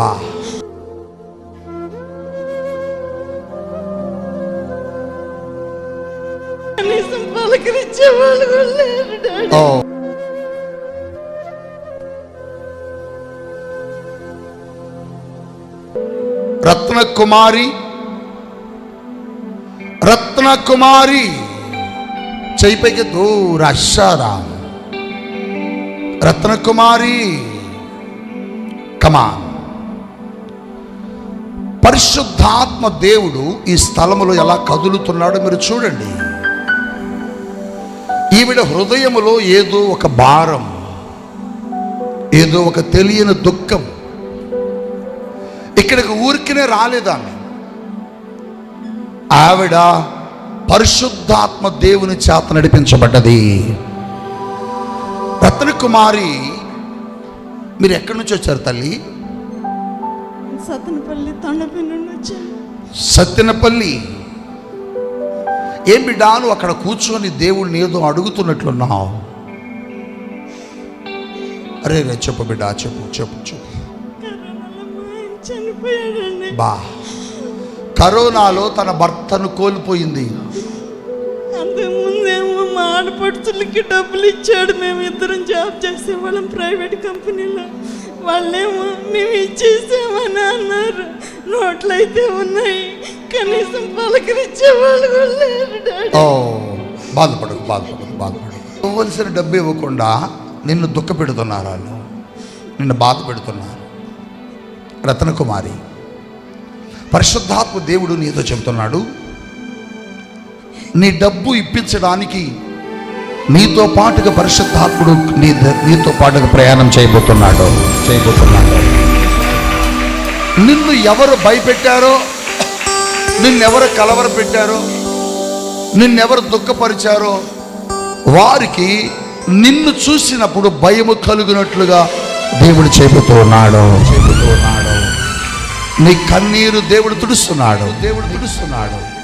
బా. ఓ రత్న కుమారి రత్న కుమారి చేయిపైకి దూర అశ్శారాం రత్న కుమారి కమాన్ పరిశుద్ధాత్మ దేవుడు ఈ స్థలములో ఎలా కదులుతున్నాడో మీరు చూడండి. ఈవిడ హృదయములో ఏదో ఒక భారం ఏదో ఒక తెలియని దుఃఖం. ఇక్కడికి ఊరికినే రాలేదామె. ఆవిడ పరిశుద్ధాత్మ దేవుని చేత నడిపించబడ్డది. రత్న కుమారి మీరు ఎక్కడి నుంచి వచ్చారు తల్లి? సతనపల్లి తొండపల్లి నుండి వచ్చాను. సత్యనపల్లి. ఏం బిడ్డా నువ్వు అక్కడ కూర్చొని దేవుడిని ఏదో అడుగుతున్నట్లున్నావు? అరే రే చెప్పు బిడ్డా చెప్పు చెప్పు చెప్పు. బా. కరోనాలో తన భర్తను కోల్పోయింది. మా డబ్బులు ఇచ్చాడు. మేము ఇద్దరం జాబ్ చేసేవాళ్ళం ప్రైవేట్ కంపెనీలో. వాళ్ళేమో మేము ఇచ్చేసామని అన్నారు. నోట్లు అయితే ఉన్నాయి. కనీసం పలకరించే వాళ్ళు కూడా లేరు డాడీ. ఓ బాధపడకు బాధపడకు బాధపడకు. ఇవ్వవలసిన డబ్బు ఇవ్వకుండా నిన్ను దుఃఖ పెడుతున్నారు వాళ్ళు. నిన్ను బాధ పెడుతున్నారు. రత్నకుమారి పరిశుద్ధాత్మ దేవుడు నీతో చెబుతున్నాడు. నీ డబ్బు ఇప్పించడానికి నీతో పాటుగా పరిశుద్ధాత్ముడు నీ నీతో పాటుగా ప్రయాణం చేయబోతున్నాడు. చేయబోతున్నాడు. నిన్ను ఎవరు భయపెట్టారో నిన్నెవరు కలవర పెట్టారో నిన్నెవరు దుఃఖపరిచారో వారికి నిన్ను చూసినప్పుడు భయము కలుగునట్లుగా దేవుడు చెబుతూ ఉన్నాడు చెబుతూ ఉన్నాడు. నీ కన్నీరు దేవుడు తుడుస్తున్నాడు. దేవుడు తుడుస్తున్నాడు.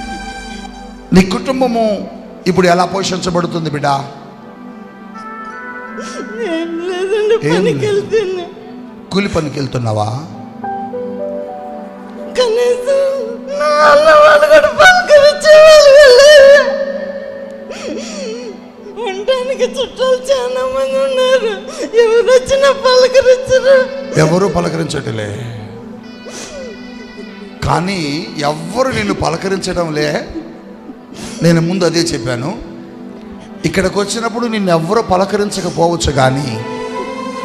నీ కుటుంబము ఇప్పుడు ఎలా పోషించబడుతుంది బిడ్డ? కూలి పనికి వెళ్తున్నావా ఉండడానికి చుట్టాలు చాలా మంది ఉన్నారు. ఎవరు వచ్చినా పలకరించరు. ఎవరు పలకరించటలే? కానీ ఎవ్వరు నిన్ను పలకరించడంలే నేను ముందు అదే చెప్పాను. ఇక్కడికి వచ్చినప్పుడు నిన్ను ఎవరు పలకరించకపోవచ్చు కానీ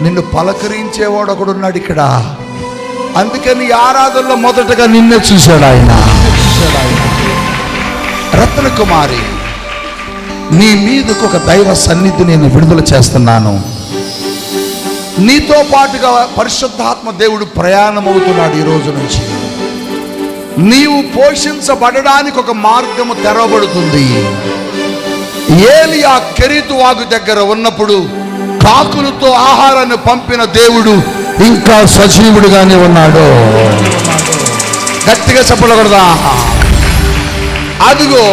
నిన్ను పలకరించేవాడు ఒకడు ఉన్నాడు ఇక్కడ అందుకని ఆరాధనలో మొదటగా నిన్నే చూశాడు ఆయన. చూశాడు ఆయన. రత్న కుమారి నీ మీదకు ఒక దైవ సన్నిధి నేను విడుదల చేస్తున్నాను. నీతో పాటుగా పరిశుద్ధాత్మ దేవుడు ప్రయాణం అవుతున్నాడు ఈ రోజు నుంచి. నీవు పోషించబడడానికి ఒక మార్గము తెరవబడుతుంది. ఏలియా కెరీతు వాగు దగ్గర ఉన్నప్పుడు కాకులతో ఆహారాన్ని పంపిన దేవుడు ఇంకా సజీవుడిగానే ఉన్నాడు. గట్టిగా చెప్పకూడదా? అదిగో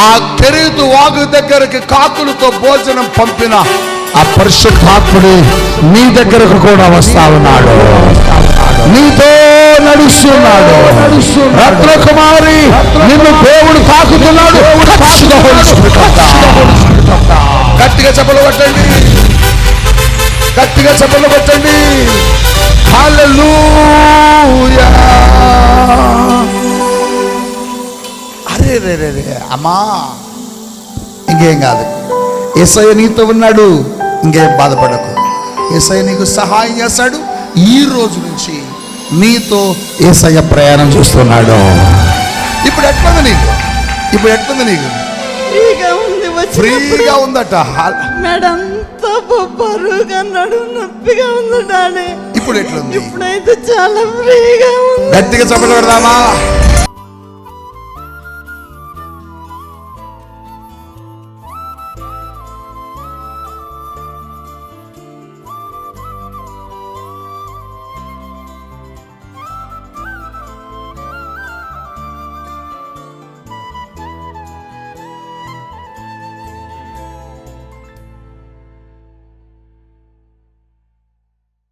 ఆ కెరీతు వాగు దగ్గరికి కాకులతో భోజనం పంపిన ఆ పరిశుద్ధాత్ముడు నీ దగ్గరకు కూడా వస్తా ఉన్నాడు. నీతో నడుస్తున్నాడు. రత్న కుమారి నిన్ను దేవుడు తాకుతున్నాడు. గట్టిగా చెప్పలు కొట్టండి. గట్టిగా చెప్పలు కొట్టండి. అరే రే రే రే అమ్మా. ఇంకేం కాదు. ఏసయ్య నీతో ఉన్నాడు. ఇంకేం బాధపడకు. ఏసయ్య నీకు సహాయం చేస్తాడు. ఈ రోజు నుంచి నీతో ఏసయ్య ప్రయాణం చేస్తున్నాడు. ఇప్పుడు ఎట్లుంది నీకు? ఇప్పుడు ఎట్లుంది నీకు? ఫ్రీగా ఉంది ఫ్రీగా ఉందట. మేడంతా బరువుగా నడుము నొప్పిగా ఉంది డాడీ. ఇప్పుడు ఎట్లుంది? ఇప్పుడైతే చాలా ఫ్రీగా ఉంది. గట్టిగా చెప్పగలదామా